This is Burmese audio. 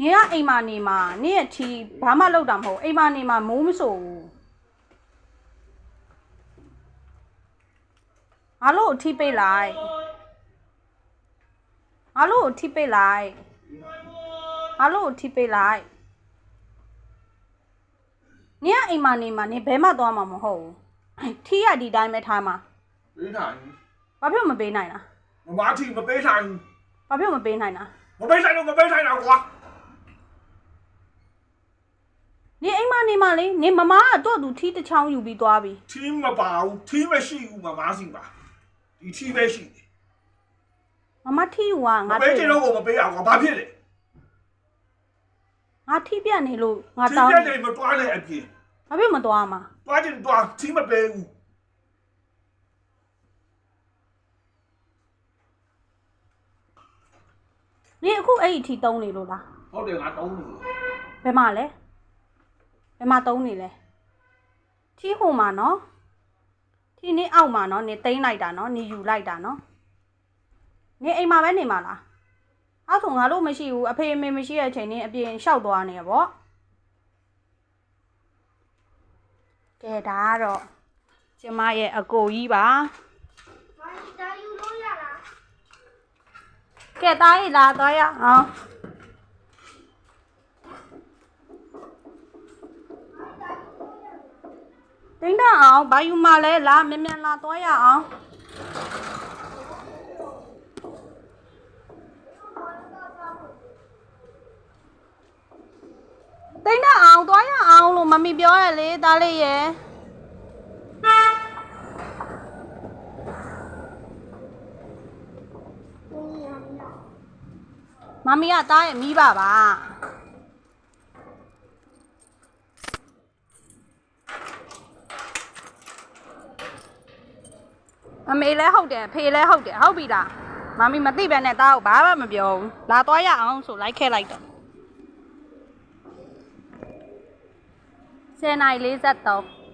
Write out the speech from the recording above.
နင်ကအိမ်မာနေမှာနင်ရဲ့ထီဘာမှလုပ်တာမဟုတ်အိမ်မာနေမှာမိုးမဆိုဘူးငါလို့အထီပိတ်လိုက်ငါလို့အထီပိတ်လိုက်ငါလို့အထီပိတ်လိုက်နင်ကအိမ်မာနေမှာနင်ဘဲမှသွားမှာမဟုတ်ဘူးထီရဒီတိုင်းပဲထားမှာပေးနိုင်ဘာဖြစ်လို့မပေးနိုင်လားမမတီမပေးနိုင်ဘာဖြစ်လို့မပေးနိုင်လားမပေးနိုင်တော့မပေးနိုင်တော့ကွာ နင်အိ မ်မာနေမှာလေနင်မမကတော့သူထီတစ်ချောင်းယူပြီးသွားပြီထီးမပါဘူးထီးမရှိဘူးမမစီပါဒီထီးပဲရှိတယ်မမထီယူကမငါပေးတွေ့ချင်တော့ကိုမပေးအောင်ကွာဘာဖြစ်လဲငါထီပြတ်နေလို့ငါထီးတောင်းပြတ်နေမတွားနဲ့အပြင်ဘာဖြစ်မသွားမှာတွားချင်တွားထီးမပေးဘူးနင်အခုအဲ့ဒီထီတုံးနေလို့လားဟုတ်တယ်ငါတောင်းလို့ဘယ်မှာလဲ ဘယ်မှာတုံးနေလဲထီဟိုမှာနော်ထီနင်းအောက်မှာနော်နင်တိမ့်လိုက်တာနော်နင်ယူလိုက်တာနော်နင်အိမ်မှာပဲနေမှာလားအဲ့ဆိုငါတို့မရှိဘူးအဖေအမေမရှိတဲ့အချိန်နင်အပြင်ရှောက်သွားနေရပေါ့ကဲဒါကတော့ကျမရဲ့အကိုကြီးပါဘာဒါယူလို့ရလားကဲတားရီလာတော့ရအောင် တင်းတော့အောင်ဘာယူမလဲလာမြန်မြန်လာတော့ရအောင်တင်းတော့အောင်တော့ရအောင်လို့မမီပြောရလေတားလေးရဲ့မမီကတားရဲ့မိဘပါ အမေလည်းဟုတ်တယ်ဖေလည်းဟုတ်တယ်ဟုတ်ပြီလားမမီမသိပဲနဲ့တားကိုဘာမှမပြောဘူးလာတော့ရအောင်ဆိုလိုက်ခဲ့လိုက်တော့10:43